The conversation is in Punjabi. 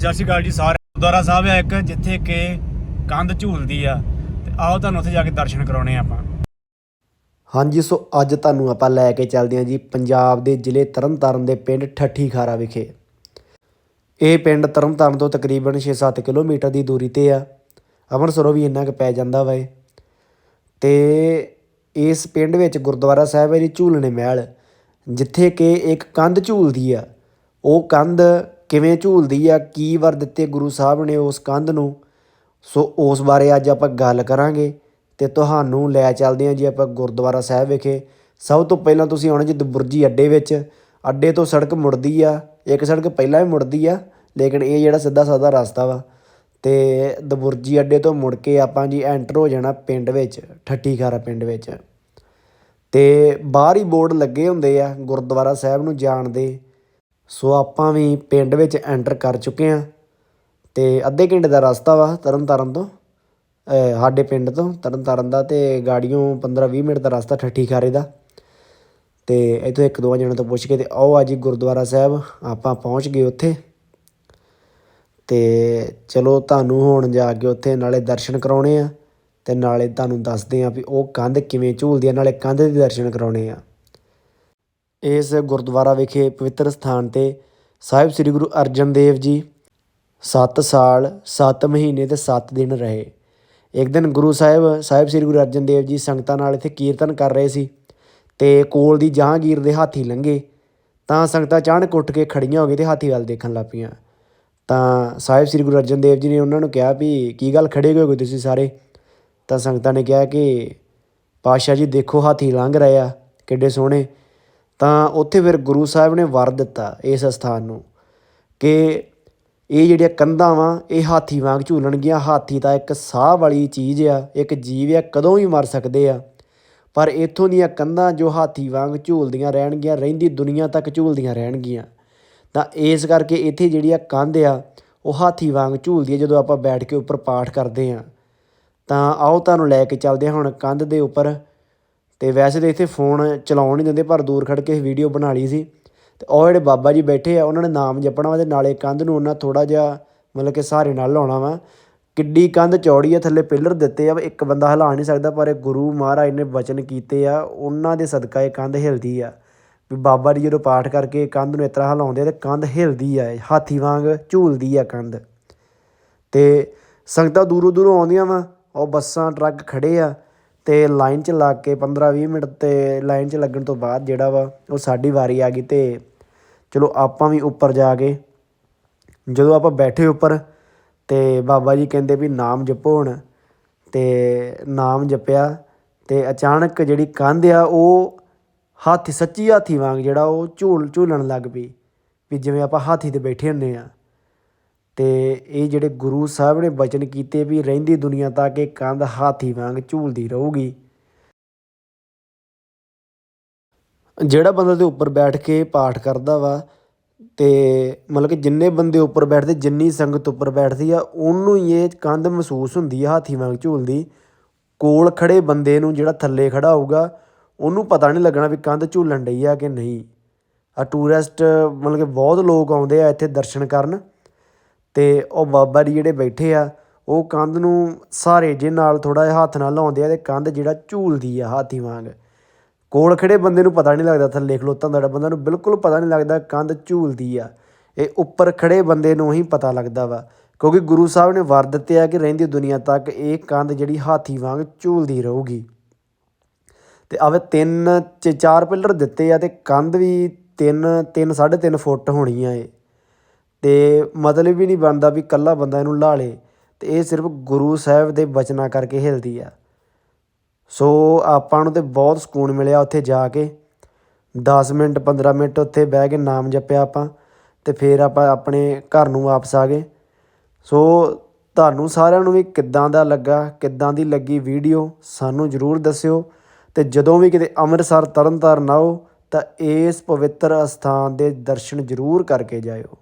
ਸਤਿ ਸ਼੍ਰੀ ਅਕਾਲ ਜੀ ਸਾਰੇ ਗੁਰਦੁਆਰਾ ਸਾਹਿਬ ਹੈ ਇੱਕ, ਜਿੱਥੇ ਕਿ ਕੰਧ ਝੂਲਦੀ ਆ। ਤੇ ਆਓ ਤੁਹਾਨੂੰ ਉੱਥੇ ਜਾ ਕੇ ਦਰਸ਼ਨ ਕਰਾਉਣੇ ਆ ਆਪਾਂ। ਹਾਂਜੀ, ਸੋ ਅੱਜ ਤੁਹਾਨੂੰ ਆਪਾਂ ਲੈ ਕੇ ਚੱਲਦੇ ਹਾਂ ਜੀ ਪੰਜਾਬ ਦੇ ਜ਼ਿਲ੍ਹੇ ਤਰਨਤਾਰਨ ਦੇ ਪਿੰਡ ਠੱਠੀ ਖਾਰਾ ਵਿਖੇ। ਇਹ ਪਿੰਡ ਤਰਨਤਾਰਨ ਤੋਂ ਤਕਰੀਬਨ 6-7 ਕਿਲੋਮੀਟਰ ਦੀ ਦੂਰੀ ਤੇ ਆ। ਅੰਮ੍ਰਿਤਸਰੋਂ ਵੀ ਇੰਨਾ ਕੁ ਪੈ ਜਾਂਦਾ ਵਾ ਇਹ। ਤੇ ਇਸ ਪਿੰਡ ਵਿੱਚ ਗੁਰਦੁਆਰਾ ਸਾਹਿਬ ਹੈ ਜੀ ਝੂਲਣੇ ਮਹਿਲ, ਜਿੱਥੇ ਕਿ ਇੱਕ ਕੰਧ ਝੂਲਦੀ ਆ। ਉਹ ਕੰਧ ਕਿਵੇਂ ਝੂਲਦੀ ਆ, ਕੀ ਵਰ ਦਿੱਤੇ ਗੁਰੂ ਸਾਹਿਬ ਨੇ ਉਸ ਕੰਧ ਨੂੰ? ਸੋ ਉਸ ਬਾਰੇ ਅੱਜ ਆਪਾਂ ਗੱਲ ਕਰਾਂਗੇ ਤੇ ਤੁਹਾਨੂੰ ਲੈ ਚੱਲਦੇ ਹਾਂ ਜੀ ਆਪਾਂ ਗੁਰਦੁਆਰਾ ਸਾਹਿਬ ਵਿਖੇ। ਸਭ ਤੋਂ ਪਹਿਲਾਂ ਤੁਸੀਂ ਆਉਣਾ ਜੀ ਦਬੁਰਜੀ ਅੱਡੇ ਵਿੱਚ। ਅੱਡੇ ਤੋਂ ਸੜਕ ਮੁੜਦੀ ਆ, ਇੱਕ ਸੜਕ ਪਹਿਲਾਂ ਵੀ ਮੁੜਦੀ ਆ, ਲੇਕਿਨ ਇਹ ਜਿਹੜਾ ਸਿੱਧਾ ਸਾਦਾ ਰਸਤਾ ਵਾ। ਤੇ ਦਬੁਰਜੀ ਅੱਡੇ ਤੋਂ ਮੁੜ ਕੇ ਆਪਾਂ ਜੀ ਐਂਟਰ ਹੋ ਜਾਣਾ ਪਿੰਡ ਵਿੱਚ ਠੱਠੀ ਖਾਰਾ ਪਿੰਡ ਵਿੱਚ। ਤੇ ਬਾਹਰ ਹੀ ਬੋਰਡ ਲੱਗੇ ਹੁੰਦੇ ਆ ਗੁਰਦੁਆਰਾ ਸਾਹਿਬ ਨੂੰ ਜਾਣ ਦੇ। ਸੋ ਆਪਾਂ ਵੀ ਪਿੰਡ ਵਿੱਚ ਐਂਟਰ ਕਰ ਚੁੱਕੇ ਆ ਤੇ ਅੱਧੇ ਘੰਟੇ ਦਾ ਰਸਤਾ ਵਾ ਤਰਨਤਾਰਨ ਤੋਂ ਸਾਡੇ ਪਿੰਡ ਤੋਂ ਤਰਨਤਾਰਨ ਦਾ ਤੇ ਗਾੜੀਆਂ 15-20 ਮਿੰਟ ਦਾ ਰਸਤਾ ਠੱਠੀ ਖਾਰੇ ਦਾ। ਤੇ ਇੱਥੋਂ ਇੱਕ ਦੋ ਜਣਿਆਂ ਤੋਂ ਪੁੱਛ ਕੇ ਤੇ ਆਓ ਆ ਜੀ ਗੁਰਦੁਆਰਾ ਸਾਹਿਬ, ਆਪਾਂ ਪਹੁੰਚ ਗਏ ਉੱਥੇ। ਤੇ ਚਲੋ ਤੁਹਾਨੂੰ ਹੁਣ ਜਾ ਕੇ ਉੱਥੇ ਨਾਲੇ ਦਰਸ਼ਨ ਕਰਾਉਣੇ ਆ ਤੇ ਨਾਲੇ ਤੁਹਾਨੂੰ ਦੱਸਦੇ ਆ ਵੀ ਉਹ ਕੰਧ ਕਿਵੇਂ ਝੂਲਦੀ ਆ, ਨਾਲੇ ਕੰਧ ਦੇ ਦਰਸ਼ਨ ਕਰਾਉਣੇ ਆ। ਇਸ ਗੁਰਦੁਆਰਾ ਵਿਖੇ ਪਵਿੱਤਰ ਸਥਾਨ ਤੇ ਸਾਹਿਬ ਸ੍ਰੀ ਗੁਰੂ ਅਰਜਨ ਦੇਵ ਜੀ 7 ਸਾਲ 7 ਮਹੀਨੇ ਤੇ 7 ਦਿਨ ਰਹੇ। ਇੱਕ ਦਿਨ ਗੁਰੂ ਸਾਹਿਬ ਸਾਹਿਬ ਸ੍ਰੀ ਗੁਰੂ ਅਰਜਨ ਦੇਵ ਜੀ ਸੰਗਤਾਂ ਨਾਲ ਇੱਥੇ ਕੀਰਤਨ ਕਰ ਰਹੇ ਸੀ ਤੇ ਕੋਲ ਦੀ ਜਹਾਂਗੀਰ ਦੇ ਹਾਥੀ ਲੰਘੇ ਤਾਂ ਸੰਗਤਾਂ ਅਚਾਨਕ ਉੱਠ ਕੇ ਖੜੀਆਂ ਹੋ ਗਏ ਤੇ ਹਾਥੀ ਵੱਲ ਦੇਖਣ ਲੱਗ ਪਈਆਂ। ਤਾਂ ਸਾਹਿਬ ਸ੍ਰੀ ਗੁਰੂ ਅਰਜਨ ਦੇਵ ਜੀ ਨੇ ਉਹਨਾਂ ਨੂੰ ਕਿਹਾ ਵੀ ਕੀ ਗੱਲ ਖੜੇ ਹੋਏ ਹੋ ਤੁਸੀਂ ਸਾਰੇ? ਤਾਂ ਸੰਗਤਾਂ ਨੇ ਕਿਹਾ ਕਿ ਪਾਸ਼ਾ ਜੀ ਦੇਖੋ ਹਾਥੀ ਲੰਘ ਰਹੇ ਆ, ਕਿੱਡੇ ਸੋਹਣੇ। ਤਾਂ ਉੱਥੇ ਫਿਰ ਗੁਰੂ ਸਾਹਿਬ ਨੇ ਵਰ ਦਿੱਤਾ ਇਸ ਅਸਥਾਨ ਨੂੰ ਕਿ ਇਹ ਜਿਹੜੀਆਂ ਕੰਧਾਂ ਵਾ, ਇਹ ਹਾਥੀ ਵਾਂਗ ਝੂਲਣਗੀਆਂ। ਹਾਥੀ ਤਾਂ ਇੱਕ ਸਾਹ ਵਾਲੀ ਚੀਜ਼ ਆ, ਇੱਕ ਜੀਵ ਆ, ਕਦੋਂ ਵੀ ਮਰ ਸਕਦੇ ਆ। ਪਰ ਇੱਥੋਂ ਦੀਆਂ ਕੰਧਾਂ ਜੋ ਹਾਥੀ ਵਾਂਗ ਝੂਲਦੀਆਂ ਰਹਿਣਗੀਆਂ, ਰਹਿੰਦੀ ਦੁਨੀਆ ਤੱਕ ਝੂਲਦੀਆਂ ਰਹਿਣਗੀਆਂ। ਤਾਂ ਇਸ ਕਰਕੇ ਇੱਥੇ ਜਿਹੜੀ ਆ ਕੰਧ ਆ, ਉਹ ਹਾਥੀ ਵਾਂਗ ਝੂਲਦੀ ਹੈ ਜਦੋਂ ਆਪਾਂ ਬੈਠ ਕੇ ਉੱਪਰ ਪਾਠ ਕਰਦੇ ਆ। ਤਾਂ ਆਓ ਤੁਹਾਨੂੰ ਲੈ ਕੇ ਚੱਲਦੇ ਹਾਂ ਹੁਣ ਕੰਧ ਦੇ ਉੱਪਰ। ਤੇ ਵੈਸੇ ਤਾਂ ਇੱਥੇ ਫੋਨ ਚਲਾਉਣ ਨਹੀਂ ਦਿੰਦੇ, ਪਰ ਦੂਰ ਖੜ ਕੇ ਵੀਡੀਓ ਬਣਾ ਲਈ ਸੀ। ਤੇ ਉਹ ਜਿਹੜੇ ਬਾਬਾ ਜੀ ਬੈਠੇ ਆ, ਉਹਨਾਂ ਨੇ ਨਾਮ ਜਪਣਾ ਵਾ ਤੇ ਨਾਲੇ ਕੰਧ ਨੂੰ ਉਹਨਾਂ ਥੋੜਾ ਜਿਹਾ ਮਤਲਬ ਕਿ ਸਹਾਰੇ ਨਾਲ ਲਾਉਣਾ ਵਾ। ਕਿੱਡੀ ਕੰਧ ਚੌੜੀ ਆ, ਥੱਲੇ ਪਿਲਰ ਦਿੱਤੇ ਆ, ਇੱਕ ਬੰਦਾ ਹਿਲਾ ਨਹੀਂ ਸਕਦਾ, ਪਰ ਇਹ ਗੁਰੂ ਮਹਾਰਾਜ ਨੇ ਵਚਨ ਕੀਤੇ ਆ, ਉਹਨਾਂ ਦੇ ਸਦਕਾ ਇਹ ਕੰਧ ਹਿਲਦੀ ਆ। ਵੀ ਬਾਬਾ ਜੀ ਜਦੋਂ ਪਾਠ ਕਰਕੇ ਕੰਧ ਨੂੰ ਇਸ ਤਰ੍ਹਾਂ ਹਿਲਾਉਂਦੇ ਆ ਤੇ ਕੰਧ ਹਿਲਦੀ ਆ ਹਾਥੀ ਵਾਂਗ ਝੂਲਦੀ ਆ ਕੰਧ। ਤੇ ਸੰਗਤਾਂ ਦੂਰੋਂ ਦੂਰੋਂ ਆਉਂਦੀਆਂ ਵਾ, ਉਹ ਬੱਸਾਂ, ਟਰੱਕ ਖੜੇ ਆ ਅਤੇ ਲਾਈਨ 'ਚ ਲੱਗ ਕੇ 15-20 ਮਿੰਟ ਤੇ ਲਾਈਨ 'ਚ ਲੱਗਣ ਤੋਂ ਬਾਅਦ ਜਿਹੜਾ ਵਾ ਉਹ ਸਾਡੀ ਵਾਰੀ ਆ ਗਈ ਅਤੇ ਚਲੋ ਆਪਾਂ ਵੀ ਉੱਪਰ ਜਾ ਕੇ, ਜਦੋਂ ਆਪਾਂ ਬੈਠੇ ਉੱਪਰ ਅਤੇ ਬਾਬਾ ਜੀ ਕਹਿੰਦੇ ਵੀ ਨਾਮ ਜਪੋ ਹੁਣ ਅਤੇ ਨਾਮ ਜਪਿਆ ਅਤੇ ਅਚਾਨਕ ਜਿਹੜੀ ਕੰਧ ਆ ਉਹ ਹਾਥੀ ਸੱਚੀ ਹਾਥੀ ਵਾਂਗ ਜਿਹੜਾ ਉਹ ਝੂਲ ਝੂਲਣ ਲੱਗ ਪਈ ਵੀ ਜਿਵੇਂ ਆਪਾਂ ਹਾਥੀ ਤੇ ਬੈਠੇ ਹੁੰਦੇ ਹਾਂ ਅਤੇ ਇਹ ਜਿਹੜੇ ਗੁਰੂ ਸਾਹਿਬ ਨੇ ਬਚਨ ਕੀਤੇ ਵੀ ਰਹਿੰਦੀ ਦੁਨੀਆ ਤੱਕ ਇਹ ਕੰਧ ਹਾਥੀ ਵਾਂਗ ਝੂਲਦੀ ਰਹੂਗੀ। ਜਿਹੜਾ ਬੰਦਾ ਦੇ ਉੱਪਰ ਬੈਠ ਕੇ ਪਾਠ ਕਰਦਾ ਵਾ ਤੇ ਮਤਲਬ ਕਿ ਜਿੰਨੇ ਬੰਦੇ ਉੱਪਰ ਬੈਠਦੇ, ਜਿੰਨੀ ਸੰਗਤ ਉੱਪਰ ਬੈਠਦੀ ਆ, ਉਹਨੂੰ ਹੀ ਇਹ ਕੰਧ ਮਹਿਸੂਸ ਹੁੰਦੀ ਆ, ਹਾਥੀ ਵਾਂਗ ਝੂਲਦੀ। ਕੋਲ ਖੜੇ ਬੰਦੇ ਨੂੰ ਜਿਹੜਾ ਥੱਲੇ ਖੜਾ ਹੋਊਗਾ, ਉਹਨੂੰ ਪਤਾ ਨਹੀਂ ਲੱਗਣਾ ਵੀ ਕੰਧ ਝੂਲਣ ਡਈ ਆ ਕਿ ਨਹੀਂ। ਆ ਟੂਰਿਸਟ ਮਤਲਬ ਕਿ ਬਹੁਤ ਲੋਕ ਆਉਂਦੇ ਆ ਇੱਥੇ ਦਰਸ਼ਨ ਕਰਨ। ਤੇ ਉਹ ਬਾਬਾ ਜੀ ਜਿਹੜੇ ਬੈਠੇ ਆ, ਉਹ ਕੰਧ ਨੂੰ ਸਾਰੇ ਜੇ ਨਾਲ ਥੋੜਾ ਜਿਹਾ ਹੱਥ ਨਾਲ ਲਾਉਂਦੇ ਆ ਤੇ ਕੰਧ ਜਿਹੜਾ ਝੂਲਦੀ ਆ ਹਾਥੀ ਵਾਂਗ। ਕੋਲ ਖੜੇ ਬੰਦੇ ਨੂੰ ਪਤਾ ਨਹੀਂ ਲੱਗਦਾ, ਥੱਲੇ ਖਲੋਤਾ ਹੁੰਦਾ ਜਿਹੜਾ ਬੰਦਾ ਨੂੰ ਬਿਲਕੁਲ ਪਤਾ ਨਹੀਂ ਲੱਗਦਾ ਕੰਧ ਝੂਲਦੀ ਆ। ਇਹ ਉੱਪਰ ਖੜੇ ਬੰਦੇ ਨੂੰ ਹੀ ਪਤਾ ਲੱਗਦਾ ਵਾ, ਕਿਉਂਕਿ ਗੁਰੂ ਸਾਹਿਬ ਨੇ ਵਰ ਦਿੱਤੇ ਆ ਕਿ ਰਹਿੰਦੀ ਦੁਨੀਆ ਤੱਕ ਇਹ ਕੰਧ ਜਿਹੜੀ ਹਾਥੀ ਵਾਂਗ ਝੂਲਦੀ ਰਹੂਗੀ। ਤੇ ਆਵੇ ਤਿੰਨ ਚ ਚਾਰ ਪਿਲਰ ਦਿੱਤੇ ਆ ਤੇ ਕੰਧ ਵੀ 3 3 3.5 ਫੁੱਟ ਹੋਣੀ ਆ ਇਹ। ਅਤੇ ਮਤਲਬ ਵੀ ਨਹੀਂ ਬਣਦਾ ਵੀ ਇਕੱਲਾ ਬੰਦਾ ਇਹਨੂੰ ਲਾਹ ਲੇ ਅਤੇ ਇਹ ਸਿਰਫ ਗੁਰੂ ਸਾਹਿਬ ਦੇ ਬਚਨਾਂ ਕਰਕੇ ਹਿੱਲਦੀ ਆ। ਸੋ ਆਪਾਂ ਨੂੰ ਤਾਂ ਬਹੁਤ ਸਕੂਨ ਮਿਲਿਆ ਉੱਥੇ ਜਾ ਕੇ। ਦਸ ਮਿੰਟ 15 ਮਿੰਟ ਉੱਥੇ ਬਹਿ ਕੇ ਨਾਮ ਜਪਿਆ ਆਪਾਂ ਅਤੇ ਫਿਰ ਆਪਾਂ ਆਪਣੇ ਘਰ ਨੂੰ ਵਾਪਸ ਆ ਗਏ। ਸੋ ਤੁਹਾਨੂੰ ਸਾਰਿਆਂ ਨੂੰ ਵੀ ਕਿੱਦਾਂ ਦਾ ਲੱਗਾ, ਕਿੱਦਾਂ ਦੀ ਲੱਗੀ ਵੀਡੀਓ, ਸਾਨੂੰ ਜਰੂਰ ਦੱਸਿਓ। ਅਤੇ ਜਦੋਂ ਵੀ ਕਿਤੇ ਅੰਮ੍ਰਿਤਸਰ ਤਰਨਤਾਰਨ ਆਓ, ਤਾਂ ਇਸ ਪਵਿੱਤਰ ਅਸਥਾਨ ਦੇ ਦਰਸ਼ਨ ਜਰੂਰ ਕਰਕੇ ਜਾਇਓ।